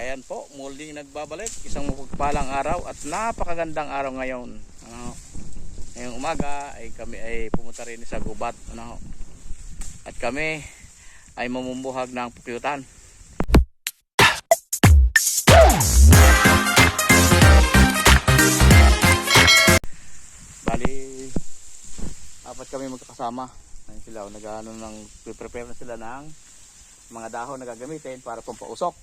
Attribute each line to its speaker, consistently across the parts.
Speaker 1: Ayan po, muling nagbabalik. Isang mapagpalang araw at napakagandang araw ngayon. Ano, ngayong umaga ay kami ay pumunta rin sa gubat. Ano, at kami ay mamumuhag ng pukyutan. Bali, apat kami magkakasama. Ayun sila, nag-ano ng prepare na sila ng mga dahon na gagamitin para pampausok.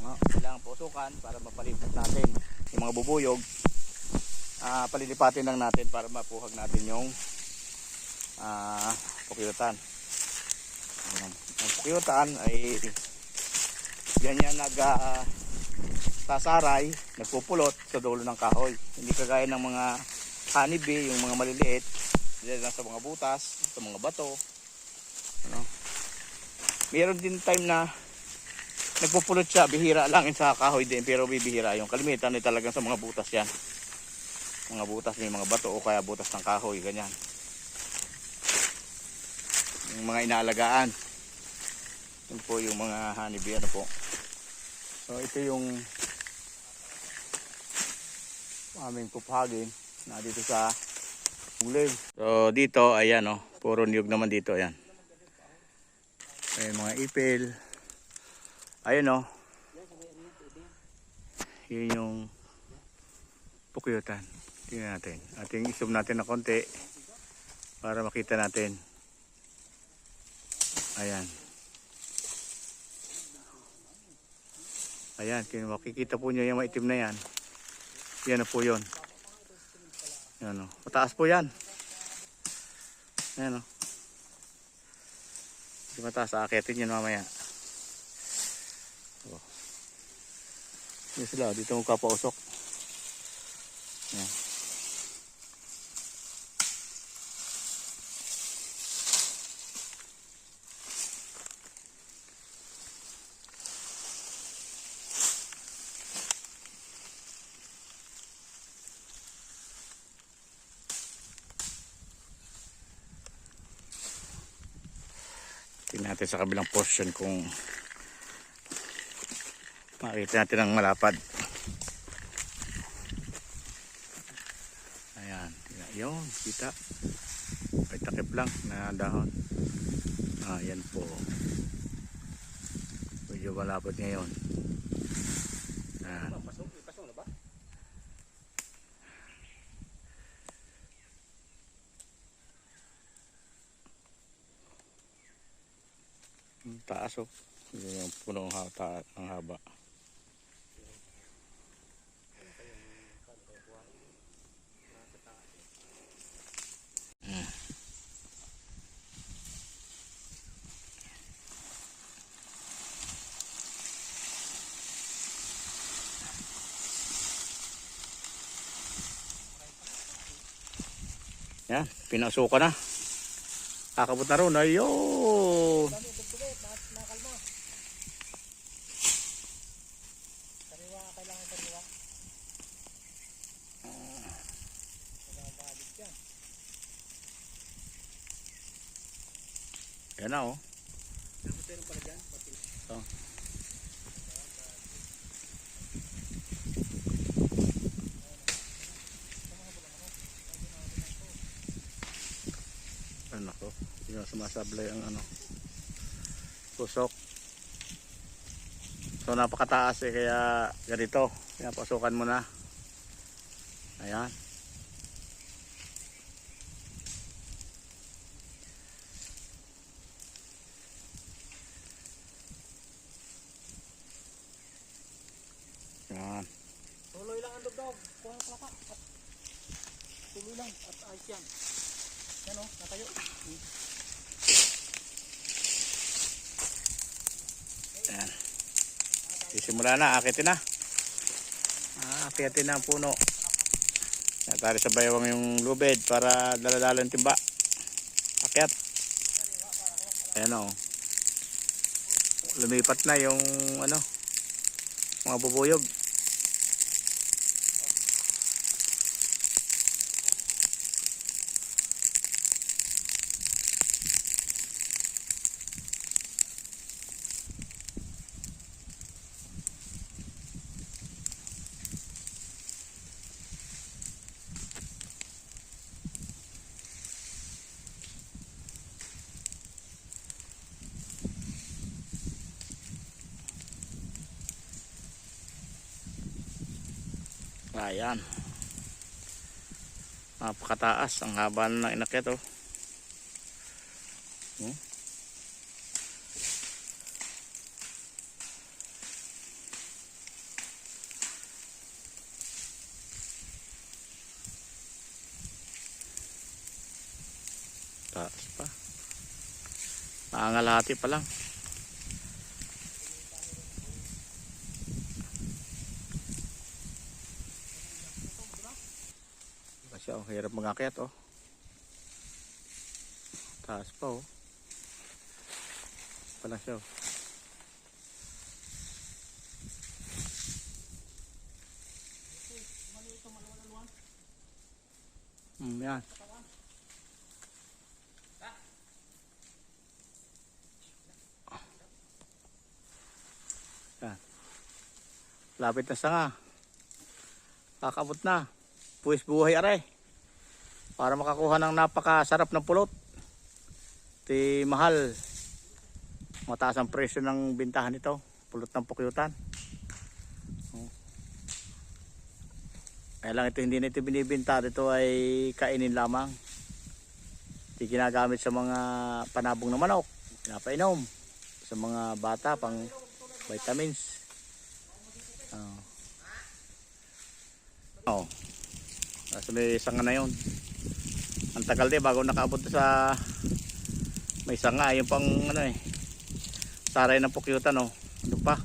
Speaker 1: Ano, kailangan pausukan para mapalipat natin yung mga bubuyog. Ah, palilipatin lang natin para mapuhag natin yung ah, pukyutan. Ano, ang pukyutan ay yan yan nag ah, sasaray, nagpupulot sa dulo ng kahoy. Hindi kagaya ng mga honeybee, yung mga maliliit, dyan lang sa mga butas, sa mga bato. Ano? Meron din time na nagpupulot siya, bihira lang yun sa kahoy din, pero bibihira yung kalimitan ay talagang sa mga butas yan. Mga butas, may mga bato o kaya butas ng kahoy, ganyan. Yung mga inaalagaan. Yun po yung mga honeybee, ano po. So ito yung aming pupahagin na dito sa uling. So dito ayan oh, puro niyog naman dito ayan. May mga ipil. Ayun oh. Yun yung pukyutan. Tingnan natin. Ating isum natin na konti para makita natin. Ayan. Ayan, kung makikita po nyo yung maitim na yan. Yan na po yun. Yan o. Mataas po yan. Yan o. Hindi mataas. Aakitin yun mamaya. Yan sila. Dito mo kapausok. Yan. Tingnan natin sa kabilang portion kung makita natin ang malapad. Ayan. Yun, kita. May takip lang na dahon. Ayan po. Medyo malapad ngayon. Ayan. Taas oh. Yun yung punong hata ng haba. Yan, pinasuka na. Kakabot na ron. Ayun. Yan na oh. Oh. Ano ko? Hindi na sumasablay ang ano. Pusok. So napakataas eh kaya ganito. Pinapasukan mo na. Ayan. Yan.
Speaker 2: Tuloy lang ang dugdog. Kuha ang plaka. At tuloy lang. At ayos yan. Yan o, natayo.
Speaker 1: Ayan. Sisimula na, akitin na. Ah, akitin na ang puno. Natali sa baywang yung lubid para daladala ng timba. Akyat. Ayan o. Lumipat na yung ano, mga bubuyog. Ayan. Napakataas. Ang haba na ng inakyat oh. Hmm? Taas pa. Naangalati pa lang. Kasi oh, hirap magakyat oh. Taas pa oh. Pala siya oh. Hmm, yan. Yan. Lapit na sanga. Kakabot na. Puis buhay aray. Para makakuha ng napakasarap ng pulot. Ti mahal. Mataas ang presyo ng bintahan nito. Pulot ng pukyutan. Oh. Kaya lang ito hindi na ito binibinta. Ito ay kainin lamang. Ito ginagamit sa mga panabong ng manok. Pinapainom. Sa mga bata pang vitamins. Oh. Oh. Nasa may sanga na yun. Ang tagal din bago nakaabot sa may sanga. Yung pang ano eh. Taray ng pukyutan oh. Ano pa.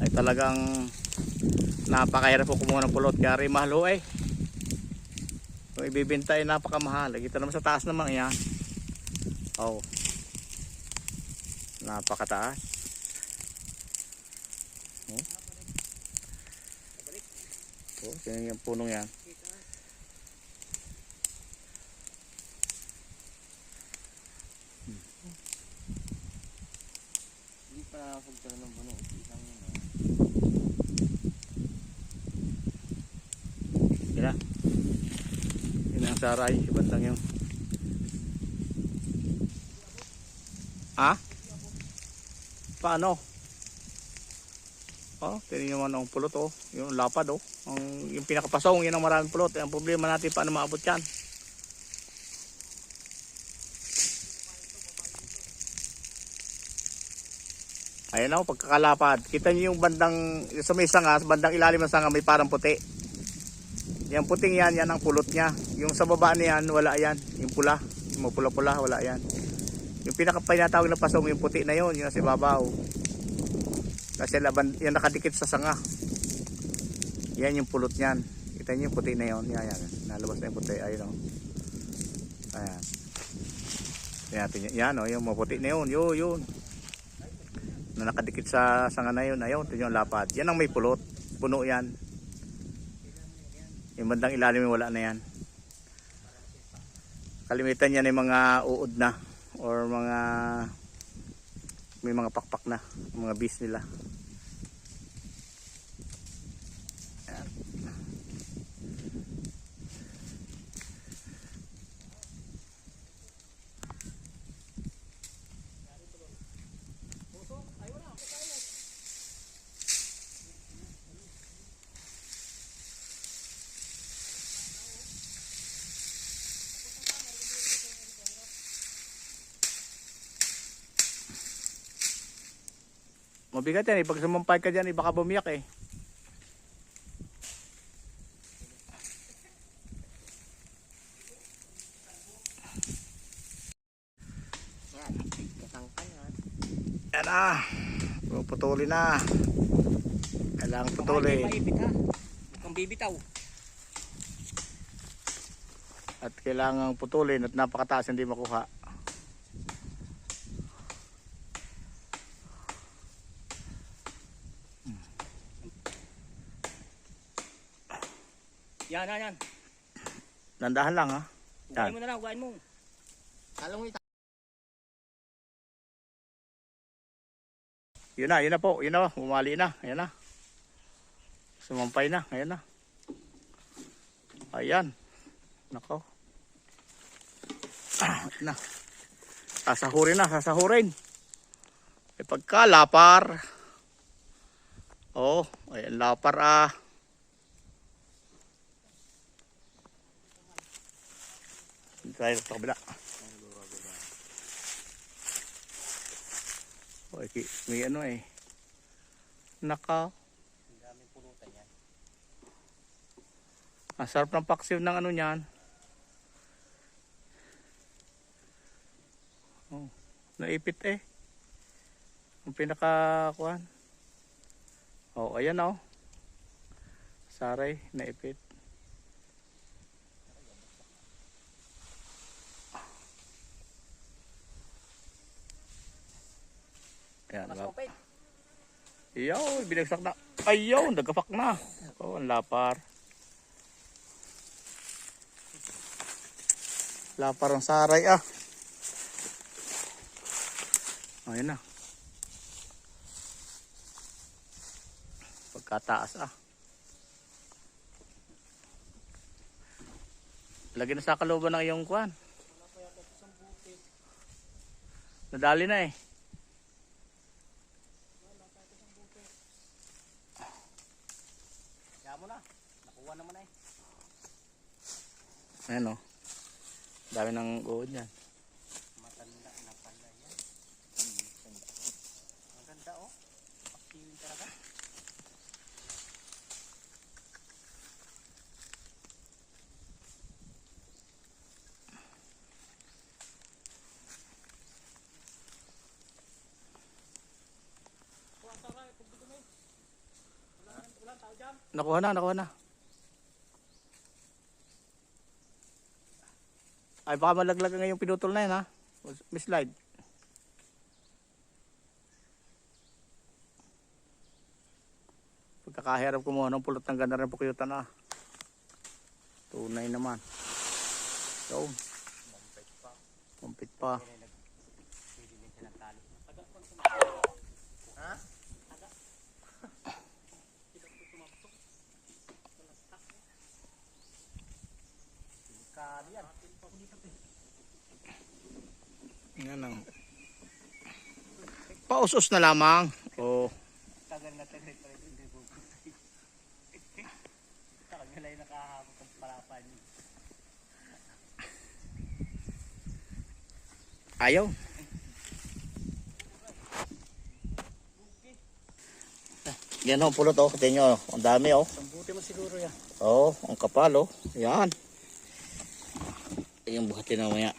Speaker 1: Ay talagang napakahirap po kumuha ng pulot. Kaya rin mahal ho eh. Kung ibibinta ay napakamahal. Kita naman sa taas naman yan. Oh. Napakataas. Oh. Oh, tingnan yung punong yan.
Speaker 2: Nakapagtala ng buno. Isang yun.
Speaker 1: na. Yun ang saray. Ibandang yun. Ha? Paano? Oh, tingnan naman ang pulot oh. Yung lapad oh. Ang, yung pinakapasong, yun ang maraming pulot. Ang problema natin paano maabot yan. Ayan oh, pagkakalapad. Kita niyo yung bandang, sa may sanga, sa bandang ilalim ng sanga may parang puti. Yung puting yan, yan ang pulot niya. Yung sa baba niyan, wala yan. Yung pula, yung pula-pula, wala yan. Yung pinakapinatawag na pasong, yung puti na yun, yung nasa babaw. Kasi laban, yan nakadikit sa sanga. Yan yung pulot niyan. Kita niyo yung puti na yun. Yan, yan. Nalabas na yung puti. Ayun o. Ayan. Yan natin yan. Yan o, yung maputi na yun. Yun, yun. Na nakadikit sa sanga na yun. Ayun, ito yung lapad. Yan ang may pulot. Puno yan. Yung bandang ilalim wala na yan. Kalimitan yan yung mga uod na or mga may mga pakpak na mga bis nila. Mabigat yan eh. Pag sumampay ka dyan, eh, baka bumiyak eh.
Speaker 2: Yan.
Speaker 1: Na. Puputuli na. Kailangan putuli.
Speaker 2: Mukhang bibitaw.
Speaker 1: At kailangan putulin at napakataas hindi makuha.
Speaker 2: Yan, yan, yan.
Speaker 1: Nandahan lang ha.
Speaker 2: Hugain mo na lang, hugain mo. Talong ito.
Speaker 1: Yun na, yun na po. Yun na, bumali na. Ayan na. Sumampay na. Ayan na. Ayan. Nako. Ah, na. Sasahurin na, sasahurin. E pagka lapar. Oh, ayan lapar ah. Tayo sa kabila. Oh, iki- may ano eh. Naka.
Speaker 2: Ang daming pulutan yan.
Speaker 1: Ang sarap ng paksiw ng ano niyan. Oh, naipit eh. Ang pinaka kuan. Oh, ayan oh. Saray, naipit. Ayan,
Speaker 2: Mas kapit.
Speaker 1: Iyaw, binagsak na. Ayaw, nagkapak na. Oh, ang lapar. Lapar ang saray ah. Ayun na. Pagkataas ah. Lagi na sa kalooban ng iyong kwan. Nadali na eh.
Speaker 2: Kaya mo na. Nakuha naman na eh.
Speaker 1: Ayan oh. Dami ng uod yan.
Speaker 2: Matanda na pala yan. Ang ganda oh. Paksiwin talaga.
Speaker 1: Nakuha na, nakuha na. Ay, baka malaglag nga yung pinutol na yan, ha? May slide. Pagkakahirap kumuha ng pulot ng ganda rin pukuyutan, na. Tunay naman. So,
Speaker 2: Mampit pa.
Speaker 1: kumpit pa.
Speaker 2: Kaya nag pwede din siya nagtali. Taga pang Ha? Taga. Tidak ko tumapsok. Talastak. Delikado yan.
Speaker 1: Yan ang... Pausos na lamang. Oh.
Speaker 2: Tagal na pa rin hindi ko. Tagal na yung nakahapot ng palapan.
Speaker 1: Ayaw. Yan oh, pulot oh. Tingnan nyo, oh. Ang dami oh.
Speaker 2: Ang buti mo siguro yan.
Speaker 1: Oo, oh, ang kapal oh. Yan. Yung buhatin na maya.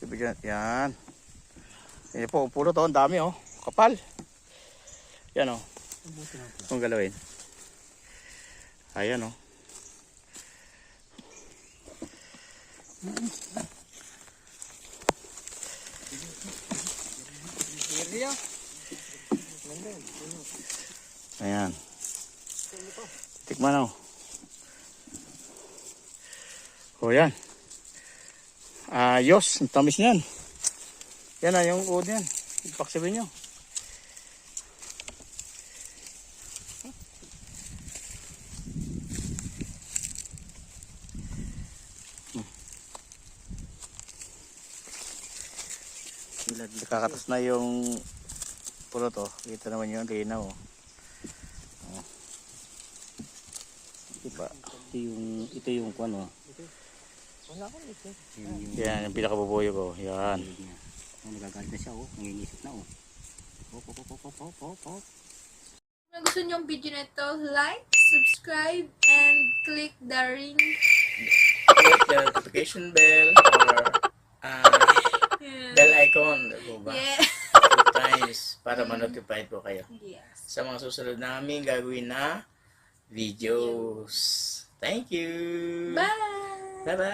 Speaker 1: Ibigyan, yan. Yan po, pulot oh, ang dami oh. Kapal. Yan oh, kung galawin. Ayan oh. Ayan. Tikman oh. O yan. Ayos, ang tamis niyan. Yan na yung uod yan. Ipaksibin nyo. Nakakatas na yung pulo to. Kita naman yun, linaw. Oh. Oh. Diba?
Speaker 2: Ito yung, ito yung kwan oh.
Speaker 3: Wala ko ito.
Speaker 2: Yung, yung,
Speaker 1: Yan, yung pinakabubuyo ko. Yan.
Speaker 2: Niya. Oh, nagagalit na siya oh. Nangingisip na oh. Hop, hop, hop, hop, hop, hop, hop.
Speaker 4: Kung gusto niyo ang video na ito, like, subscribe, and click the ring.
Speaker 1: Click the notification bell or uh,
Speaker 4: Yeah.
Speaker 1: bell icon. Diba ba?
Speaker 4: Yeah.
Speaker 1: Two times para ma-notify po kayo
Speaker 4: Yes.
Speaker 1: sa mga susunod namin gagawin na videos. Thank you!
Speaker 4: Bye!
Speaker 1: Bye-bye!